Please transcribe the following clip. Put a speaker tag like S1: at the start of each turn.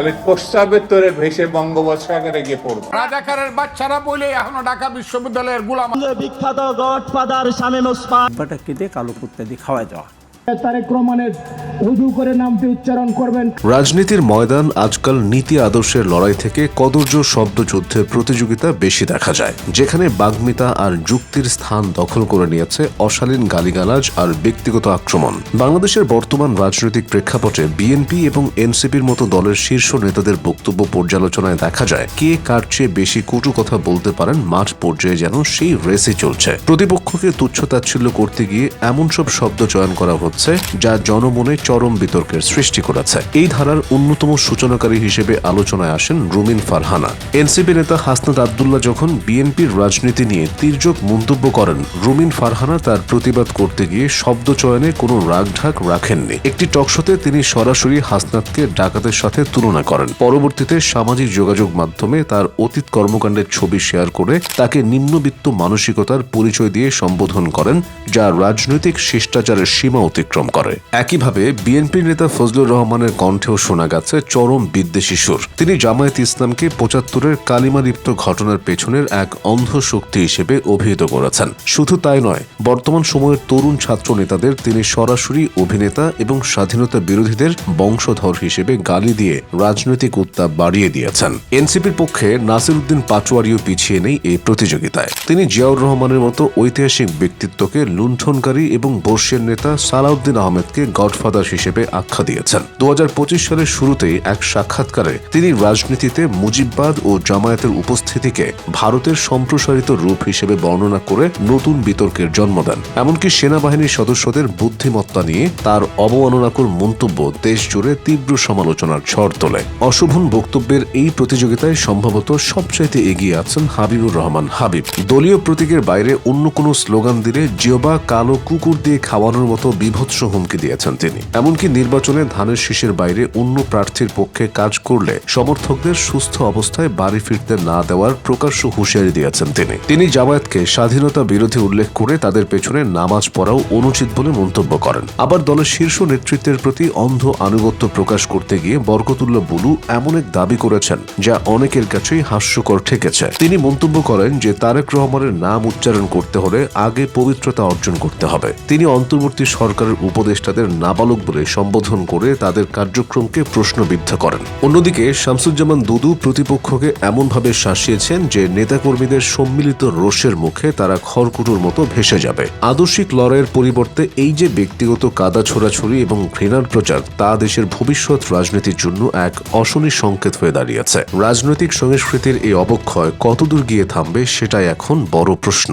S1: তাহলে প্রস্তাবের তোরে ভেসে বঙ্গোপসাগরে গিয়ে পড়ব।
S2: রাজাকারের বাচ্চারা বলে এখনও ঢাকা বিশ্ববিদ্যালয়ের গুলাম
S3: বিখ্যাত গডফাদার শামীম ওসমান।
S4: কালো কুত্তা দিয়ে খাওয়াই দেওয়া
S5: তারেক রহমানের উজু করে নামটি উচ্চারণ করবেন।
S6: রাজনীতির ময়দান আজকাল নীতি আদর্শের লড়াই থেকে কদর্য শব্দযুদ্ধের প্রতিযোগিতা বেশি দেখা যায়, যেখানে বাগ্মিতা আর যুক্তির স্থান দখল করে নিয়েছে অশালীন গালিগালাজ আর ব্যক্তিগত আক্রমণ। বাংলাদেশের বর্তমান রাজনৈতিক প্রেক্ষাপটে বিএনপি এবং এনসিপির মতো দলের শীর্ষ নেতাদের বক্তব্য পর্যালোচনায় দেখা যায়, কে কার চেয়ে বেশি কটু কথা বলতে পারেন মাঠ পর্যায়ে যেন সেই রেসে চলছে। প্রতিপক্ষকে তুচ্ছতাচ্ছিল্য করতে গিয়ে এমন সব শব্দ চয়ন করা হচ্ছে যা জনমনে চরম বিতর্কের সৃষ্টি করেছে। এই ধারার অন্যতম সূচনাকারী হিসেবে আলোচনায় আসেন রুমিন ফারহানা। এনসিপি নেতা হাসনাত আবদুল্লাহ যখন বিএনপির রাজনীতি নিয়ে তীর্যক মন্তব্য করেন, রুমিন ফারহানা তার প্রতিবাদ করতে গিয়ে শব্দ চয়নে কোনো রাগঢাক রাখেননি। একটি টকশোতে তিনি সরাসরি হাসনাতকে ডাকাতের সাথে তুলনা করেন। পরবর্তীতে সামাজিক যোগাযোগ মাধ্যমে তার অতীত কর্মকাণ্ডের ছবি শেয়ার করে তাকে নিম্নবিত্ত মানসিকতার পরিচয় দিয়ে সম্বোধন করেন, যা রাজনৈতিক শিষ্টাচারের সীমা অতিক্রম করে। একইভাবে, বিএনপি নেতা ফজলুর রহমানের কণ্ঠেও শোনা গেছে চরম বিদ্বেষী সুর। তিনি জামায়াত ইসলামকে পঁচাত্তরের কালিমালিপ্ত ঘটনার পেছনের এক অন্ধ শক্তি হিসেবে অভিহিত করেছেন। শুধু তাই নয়, বর্তমান সময়ের তরুণ ছাত্র নেতাদের তিনি সরাসরি অভিনেতা এবং স্বাধীনতা বিরোধীদের বংশধর হিসেবে গালি দিয়ে রাজনৈতিক উত্তাপ বাড়িয়ে দিয়েছেন। এনসিপির পক্ষে নাসির উদ্দিন পাটোয়ারিও পিছিয়ে নেই এই প্রতিযোগিতায়। তিনি জিয়াউর রহমানের মতো ঐতিহাসিক ব্যক্তিত্বকে লুণ্ঠনকারী এবং বর্ষিয়ার নেতা সালাউদ্দিন আহমেদকে গডফাদার হিসেবে আখ্যা দিয়েছেন। দু হাজার পঁচিশ সালের শুরুতেই এক সাক্ষাৎকারে তিনি রাজনীতিতে মুজিববাদ ও জামায়াতের উপস্থিতিকে ভারতের সম্প্রসারিত রূপ হিসেবে বর্ণনা করে নতুন বিতর্কের জন্ম দেন। এমনকি সেনাবাহিনীর সদস্যদের বুদ্ধিমত্তা নিয়ে তার অবমাননাকর মন্তব্য দেশ জুড়ে তীব্র সমালোচনার ঝড় তোলে। অশোভন বক্তব্যের এই প্রতিযোগিতায় সম্ভবত সবচাইতে এগিয়ে আছেন হাবিবুর রহমান হাবিব। দলীয় প্রতীকের বাইরে অন্য কোনো স্লোগান দিলে জিওবা কালো কুকুর দিয়ে খাওয়ানোর মতো বিভৎস হুমকি দিয়েছেন তিনি। এমনকি নির্বাচনে ধানের শীষের বাইরে অন্য প্রার্থীর পক্ষে কাজ করলে সমর্থকদের সুস্থ অবস্থায় বাড়ি ফিরতে না দেওয়ার প্রকাশ্য হুঁশিয়ারি দিয়েছেন তিনি। তিনি জামায়াতকে স্বাধীনতা বিরোধী উল্লেখ করে তাদের পেছনে নামাজ পড়াও অনুচিত বলে মন্তব্য করেন। আবার দলের শীর্ষ নেতৃত্বের প্রতি অন্ধ আনুগত্য প্রকাশ করতে গিয়ে বরকতুল্লাহ বুলু এমন এক দাবি করেছেন, যা অনেকের কাছেই হাস্যকর ঠেকেছে। তিনি মন্তব্য করেন যে, তারেক রহমানের নাম উচ্চারণ করতে হলে আগে পবিত্রতা অর্জন করতে হবে। তিনি অন্তর্বর্তী সরকারের উপদেষ্টাদের নাবালক বলে সম্বোধন করে তাদের কার্যক্রমকে প্রশ্নবিদ্ধ করেন। অন্যদিকে শামসুজ্জামান দুদু প্রতিপক্ষকে এমনভাবে শাসিয়েছেন যে নেতাকর্মীদের সম্মিলিত রোষের মুখে তারা খড়কুটোর মতো ভেসে যাবে। আদর্শিক লড়াইয়ের পরিবর্তে এই যে ব্যক্তিগত কাদা ছোড়াছড়ি এবং ঘৃণার প্রচার, তা দেশের ভবিষ্যৎ রাজনীতির জন্য এক অশনি সংকেত হয়ে দাঁড়িয়েছে। রাজনৈতিক সংস্কৃতির এই অবক্ষয় কতদূর গিয়ে থামবে সেটাই এখন বড় প্রশ্ন।